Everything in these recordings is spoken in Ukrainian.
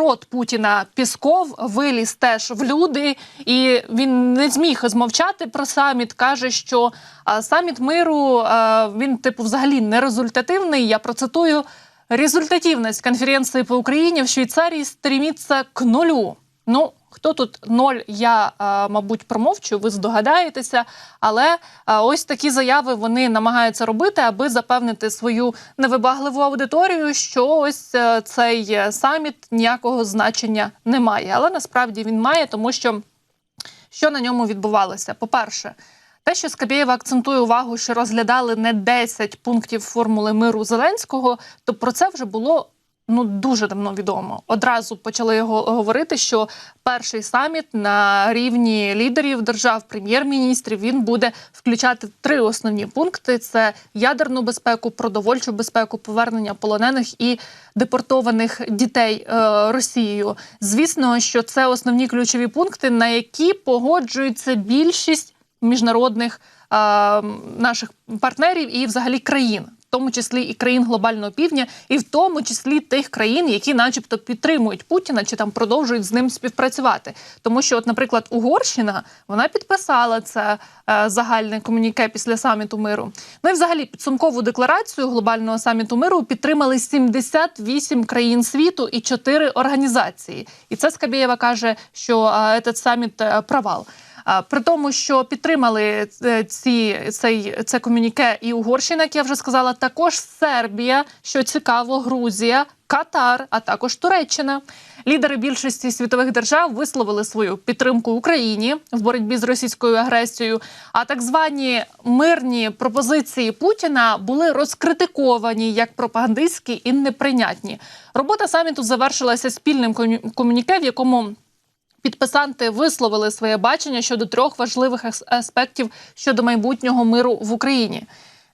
народ Путіна Пісков виліз теж в люди, і він не зміг змовчати про саміт. каже, що саміт миру він типу взагалі не результативний. Я процитую. результативність конференції по Україні в Швейцарії стріміться к нулю. Ну, хто тут ноль, я, мабуть, промовчу, ви здогадаєтеся. Але ось такі заяви вони намагаються робити, аби запевнити свою невибагливу аудиторію, що ось е, цей е, саміт ніякого значення не має. Але насправді він має, тому що що на ньому відбувалося? По-перше, те, що Скабєєва акцентує увагу, що розглядали не 10 пунктів формули миру Зеленського, то про це вже було ну дуже давно відомо. Одразу почали його говорити, що перший саміт на рівні лідерів держав, прем'єр-міністрів, він буде включати три основні пункти: це ядерну безпеку, продовольчу безпеку, повернення полонених і депортованих дітей е, Росією. Звісно, що це основні ключові пункти, на які погоджується більшість міжнародних е, наших партнерів і, взагалі, країн. Тому числі і країн глобального півдня, і в тому числі тих країн, які, начебто, підтримують Путіна чи там продовжують з ним співпрацювати. Тому що, от, наприклад, Угорщина вона підписала це е, загальне комуніке після саміту миру. Ну і взагалі підсумкову декларацію глобального саміту миру підтримали 78 країн світу і 4 організації. І це Скабєєва каже, що цей саміт е, провал. При тому, що підтримали е, ці цей це комюніке і Угорщина, як я вже сказала, також Сербія, що цікаво, Грузія, Катар, а також Туреччина. Лідери більшості світових держав висловили свою підтримку Україні в боротьбі з російською агресією. А так звані мирні пропозиції Путіна були розкритиковані як пропагандистські і неприйнятні. Робота саміту завершилася спільним комю- комюніке, в якому Підписанти висловили своє бачення щодо трьох важливих аспектів щодо майбутнього миру в Україні.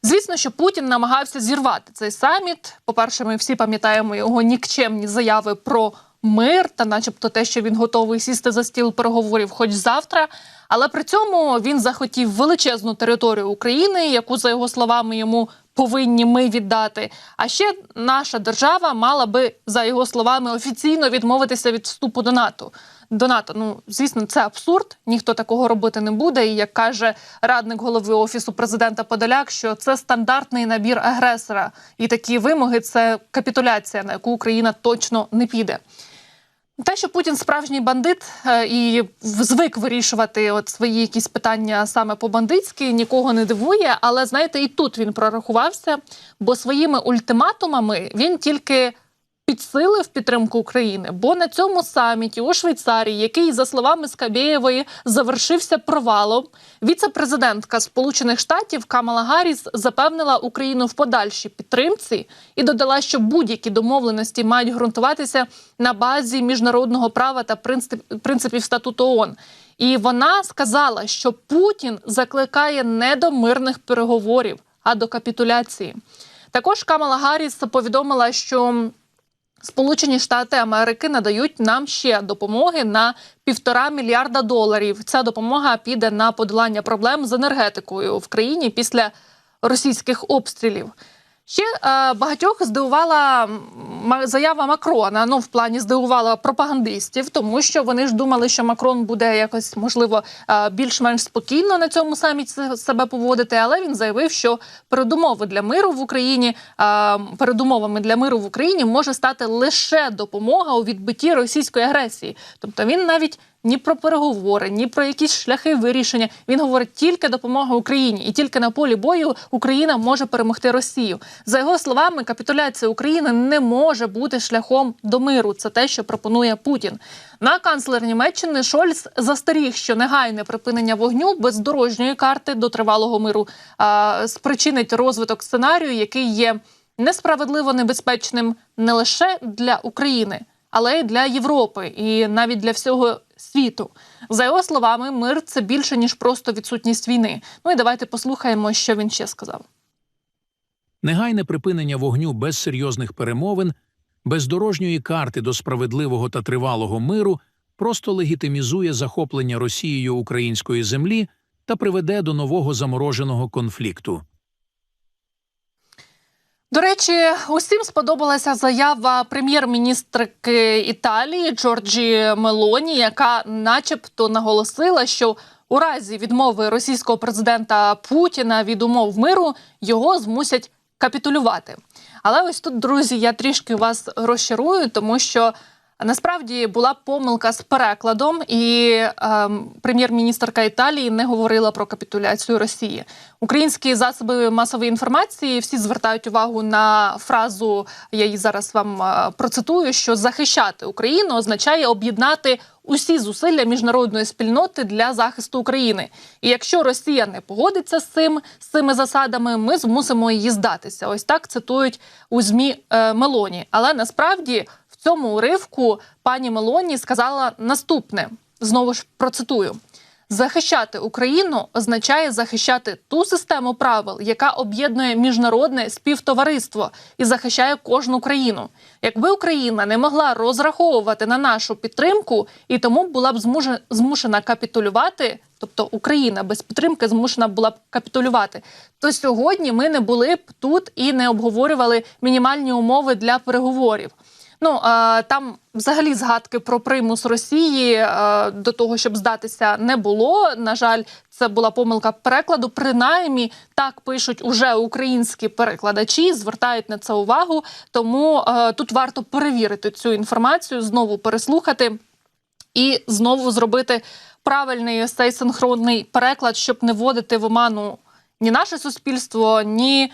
Звісно, що Путін намагався зірвати цей саміт. По-перше, ми всі пам'ятаємо його нікчемні заяви про мир та, начебто, те, що він готовий сісти за стіл переговорів, хоч завтра. Але при цьому він захотів величезну територію України, яку, за його словами, йому повинні ми віддати. А ще наша держава мала би, за його словами, офіційно відмовитися від вступу до НАТО. До НАТО, ну звісно, це абсурд. Ніхто такого робити не буде. І як каже радник голови офісу президента Подоляк, що це стандартний набір агресора, і такі вимоги це капітуляція, на яку Україна точно не піде. Те, що Путін справжній бандит е, і звик вирішувати от свої якісь питання саме по-бандитськи, нікого не дивує. Але знаєте, і тут він прорахувався, бо своїми ультиматумами він тільки підсилив підтримку України. Бо на цьому саміті у Швейцарії, який, за словами Скабєєвої, завершився провалом, віце-президентка Сполучених Штатів Камала Гарріс запевнила Україну в подальшій підтримці і додала, що будь-які домовленості мають ґрунтуватися на базі міжнародного права та принцип- принципів статуту ООН. І вона сказала, що Путін закликає не до мирних переговорів, а до капітуляції. Також Камала Гарріс повідомила, що Сполучені Штати Америки надають нам ще допомоги на півтора мільярда доларів. Ця допомога піде на подолання проблем з енергетикою в країні після російських обстрілів. Ще е, багатьох здивувала заява Макрона. Ну, в плані здивувала пропагандистів, тому що вони ж думали, що Макрон буде якось можливо е, більш-менш спокійно на цьому саміті себе поводити. Але він заявив, що передумови для миру в Україні е, передумовами для миру в Україні може стати лише допомога у відбитті російської агресії. Тобто він навіть ні про переговори, ні про якісь шляхи вирішення. Він говорить тільки допомога Україні, і тільки на полі бою Україна може перемогти Росію. За його словами, капітуляція України не може бути шляхом до миру. Це те, що пропонує Путін. На канцлер Німеччини Шольц застеріг, що негайне припинення вогню без дорожньої карти до тривалого миру а, спричинить розвиток сценарію, який є несправедливо небезпечним не лише для України, але й для Європи і навіть для всього світу. За його словами, мир це більше ніж просто відсутність війни. Ну і давайте послухаємо, що він ще сказав. Негайне припинення вогню без серйозних перемовин, без дорожньої карти до справедливого та тривалого миру просто легітимізує захоплення Росією української землі та приведе до нового замороженого конфлікту. До речі, усім сподобалася заява прем'єр-міністрки Італії Джорджі Мелоні, яка, начебто, наголосила, що у разі відмови російського президента Путіна від умов миру його змусять капітулювати. Але ось тут, друзі, я трішки вас розчарую, тому що насправді була помилка з перекладом, і ем, прем'єр-міністрка Італії не говорила про капітуляцію Росії. Українські засоби масової інформації всі звертають увагу на фразу. Я її зараз вам е, процитую: що захищати Україну означає об'єднати усі зусилля міжнародної спільноти для захисту України. І якщо Росія не погодиться з цим з цими засадами, ми змусимо її здатися. Ось так цитують у змі е, Мелоні. Але насправді цьому уривку пані Мелоні сказала наступне: знову ж процитую. Захищати Україну означає захищати ту систему правил, яка об'єднує міжнародне співтовариство і захищає кожну країну. Якби Україна не могла розраховувати на нашу підтримку і тому була б змушена капітулювати, тобто Україна без підтримки змушена була б капітулювати, то сьогодні ми не були б тут і не обговорювали мінімальні умови для переговорів. Ну там взагалі згадки про примус Росії е, до того, щоб здатися, не було. На жаль, це була помилка перекладу. Принаймні так пишуть уже українські перекладачі, звертають на це увагу. Тому е, тут варто перевірити цю інформацію, знову переслухати і знову зробити правильний ось синхронний переклад, щоб не вводити в оману ні наше суспільство, ні.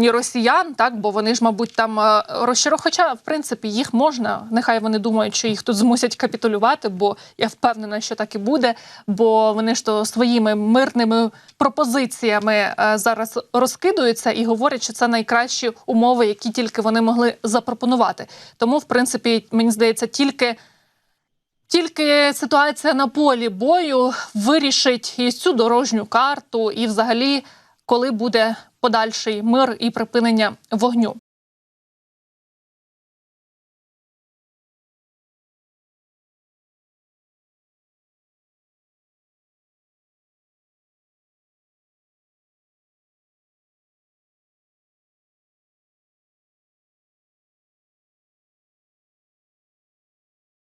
Ні росіян, так бо вони ж, мабуть, там е, розчаро. Хоча, в принципі, їх можна. Нехай вони думають, що їх тут змусять капітулювати, бо я впевнена, що так і буде. Бо вони ж то своїми мирними пропозиціями е, зараз розкидуються і говорять, що це найкращі умови, які тільки вони могли запропонувати. Тому, в принципі, мені здається, тільки. Тільки ситуація на полі бою вирішить і цю дорожню карту, і взагалі, коли буде подальший мир і припинення вогню.